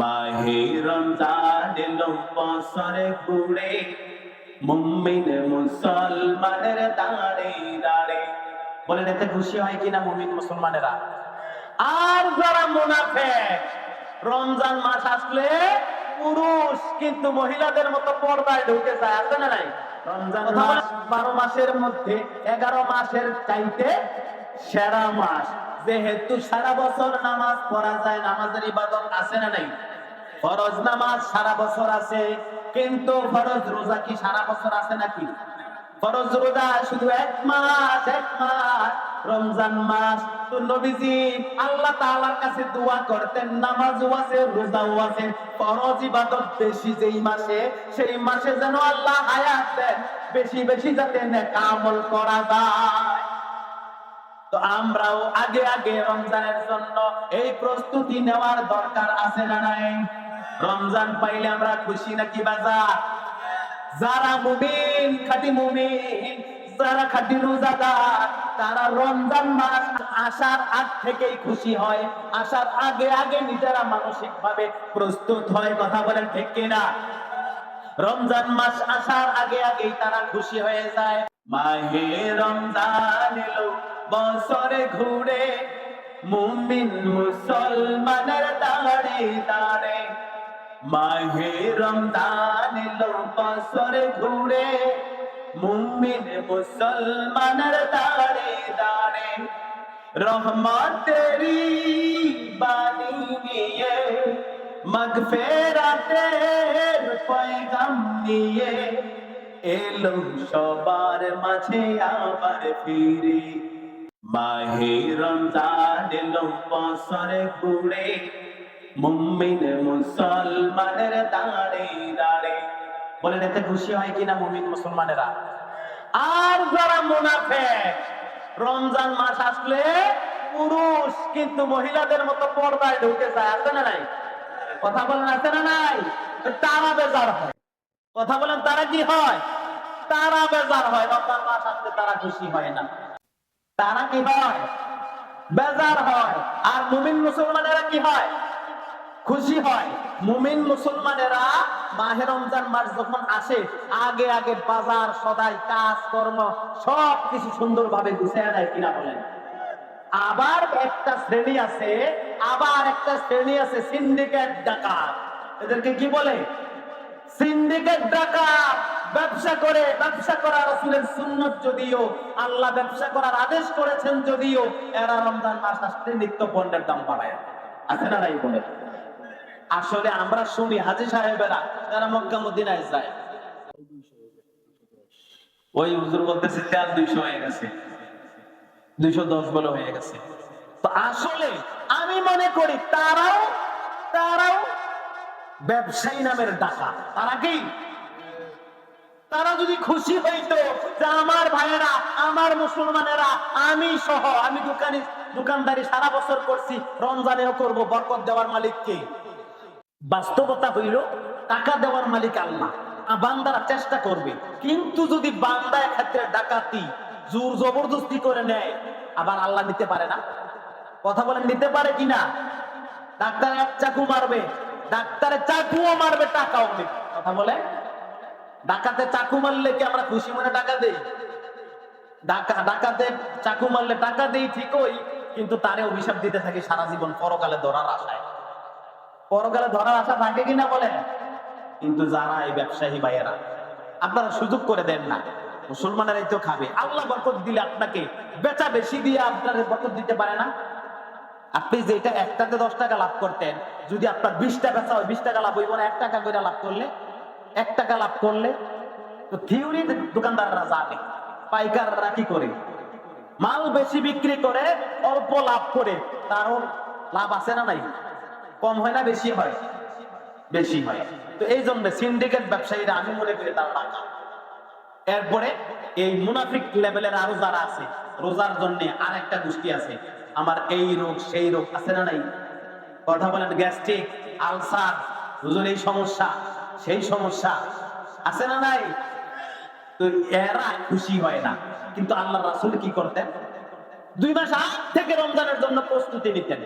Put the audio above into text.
মাহে রমজান বছরে ঘুরে মুমিন মুসলমানের দাঁড়ে দাঁড়ে বলেন এতে খুশি হয় কিনা মুমিন মুসলমানেরা? আর যারা মুনাফেক রমজান মাস আসলে পুরুষ কিন্তু মহিলাদের মতো পর্দায় ঢুকে যায় আছে না নাই? রমজান মাস বারো মাসের মধ্যে এগারো মাসের চাইতে সেরা মাস। যেহেতু সারা বছর নামাজ পড়া যায়, নামাজের ইবাদত আছে না নাই? ফরজ নামাজ সারা বছর আছে, কিন্তু ফরজ রোজা কি সারা বছর আছে নাকি? ফরজ রোজা শুধু এক মাস এক মাস, রমজান মাস। তো নবীজি আল্লাহ তাআলার কাছে দোয়া করতেন, নামাজও আছে, রোজাও আছে, ফরজ ইবাদত বেশি যেই মাসে, সেই মাসে যেন আল্লাহ হায়াত দেন, বেশি বেশি যাতে নেক আমল করা যায়। তো আমরাও আগে আগে রমজানের জন্য এই প্রস্তুতি নেওয়ার দরকার আছে না নাই? রমজান পাইলে আমরা খুশি নাকি বাজার? যারা মুমিন, খাঁটি মুমিন, যারা খাঁটি রোজাদার, তারা রমজান মাস আসার আগ থেকেই খুশি হয়। আসার আগে আগে নিজেরা মানসিক ভাবে প্রস্তুত হয়, কথা বলেন ঠিক কিনা? রমজান মাস আসার আগে আগেই তারা খুশি হয়ে যায়। মাহে রমজান এলো বছরে ঘুরে মুমিন মুসলমানের দাঁড়ে দাঁড়ে। মাহে রমজান এলো বছরে ঘুরে মুমিন মুসলমানের দাঁড়ে দাঁড়ে। রহমতেরি বাণী নিয়ে মগফেরাতের পয়গাম নিয়ে। এলো সবার মাঝে আবার ফিরে। বলেন, এতে খুশি হয় কিনা মুমিন মুসলমানেরা? আর যারা রমজান মাস আসলে পুরুষ কিন্তু মহিলাদের মতো পর্দায় ঢুকে যায়, আছে না নাই? কথা বলেন, আছে না নাই? তারা বেজার হয়। কথা বলেন, তারা কি হয়? তারা বেজার হয়, রমজান মাস আসলে তারা খুশি হয় না। তারা কি হয়? বেজার হয়। আর মুমিন মুসলমানেরা কি হয়? খুশি হয়। মুমিন মুসলমানেরা মাহে রমজান মাস যখন আসে, আগে আগে বাজার, সদাই কাজ কর্ম সব কিছু সুন্দরভাবে গুছিয়ে নেয় কিনা বলেন। আবার একটা শ্রেণি আছে, আবার একটা শ্রেণি আছে সিন্ডিকেট ডাকাত। এদেরকে কি বলে? সিন্ডিকেট ডাকাত। ব্যবসা করে, ব্যবসা করা রাসূলের সুন্নত যদিও, আল্লাহ ব্যবসা করার আদেশ করেছেন যদিও, এরা রমজান মাস আসলে নিত্য পণ্যের দাম বাড়ায়। আছে না নাই বলে? আসলে আমরা শুনি হাজি সাহেবেরা, তারা মক্কা মদিনায় যায়। ওই হুজুর বলতেছে, তেল দুইশো হয়ে গেছে। দুইশো দশ বলে হয়ে গেছে। তো আসলে আমি মনে করি, তারাও তারাও ব্যবসায়ী নামের ডাকা। তারা কি? তারা যদি খুশি হইতো যে আমার ভাইয়েরা, আমার মুসলমানেরা, আমি সহ, আমি দোকানি, দোকানদারি সারা বছর করছি, রমজানেও করব, বরকত দেওয়ার মালিক কে? বাস্তবতা হইল, টাকা দেওয়ার মালিক আল্লাহ বান্দারা চেষ্টা করবে। কিন্তু যদি বান্দা ক্ষেত্রে ডাকাতি, জোর জবরদস্তি করে নেয়, আবার আল্লাহ নিতে পারে না? কথা বলেন, নিতে পারে কিনা ডাক্তার এক চাকু মারবে, ডাক্তারের চাকুও মারবে, টাকাও নেবে। কথা বলে ডাকাতে চাকু মারলে কি আমরা খুশি মনে টাকা দেই? ডাকা ডাকাতে চাকু মারলে টাকা দেই ঠিকই, কিন্তু তারে অভিশাপ দিতে থাকি সারা জীবন পরকালে ধরার আশায়। পরকালে ধরার আশা থাকে কিনা বলেন? কিন্তু যারা এই ব্যবসায়ী ভাইয়েরা, আপনারা সুযোগ করে দেন না। মুসলমানেরাই তো খাবে। আল্লাহ বরকত দিলে আপনাকে বেচা বেশি দিয়ে আপনার বরকত দিতে পারে না। আপনি যেটা একটাতে দশ টাকা লাভ করতেন, যদি আপনার বিশ টাকা হয় বিশ টাকা লাভ হইব না, এক টাকা করে লাভ করলে এক টাকা লাভ করলে তো থিওরি দোকানদাররা যাবে পাইকাররা কি করে? মাল বেশি বিক্রি করে, অল্প লাভ করে, তারও লাভ আছে না নাই? কম হয় না, বেশি হয়? বেশি হয়। তো এই জন্য সিন্ডিকেট ব্যবসায়ীরা, আমি মনে করি তার টাকা এরপরে এই মুনাফিক লেভেলের আরও যারা আছে, রোজার জন্য আর একটা গোষ্ঠী আছে, আমার এই রোগ, সেই রোগ আছে না নাই? কথা বলেন, গ্যাস্ট্রিক, আলসার হুজুর এই সমস্যা। সেই সমস্যা আছে না নাই? তো এরা খুশি হয় না। কিন্তু আল্লাহ রাসুল কি করতেন? দুই মাস আগ থেকে রমজানের জন্য প্রস্তুতি নিতেন।